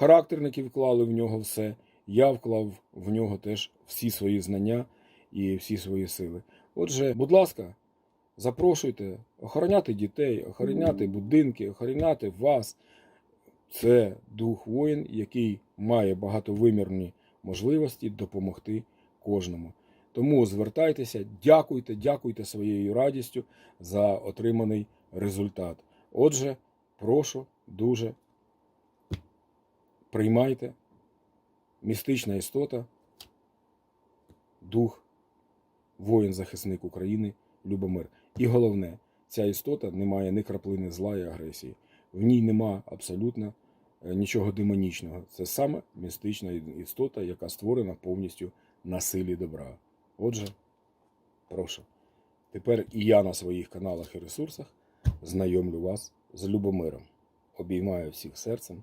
характерники вклали в нього все. Я вклав в нього теж всі свої знання і всі свої сили. Отже, будь ласка, запрошуйте охороняти дітей, охороняти будинки, охороняти вас. Це дух воїн, який має багатовимірні можливості допомогти кожному. Тому звертайтеся, дякуйте, дякуйте своєю радістю за отриманий результат. Отже, прошу дуже приймайте містична істота, дух, воїн-захисник України, Любомир. І головне, ця істота не має ні краплини зла і агресії. В ній нема абсолютно е, нічого демонічного. Це саме містична істота, яка створена повністю на силі добра. Отже, прошу. Тепер і я на своїх каналах і ресурсах знайомлю вас з Любомиром. Обіймаю всіх серцем.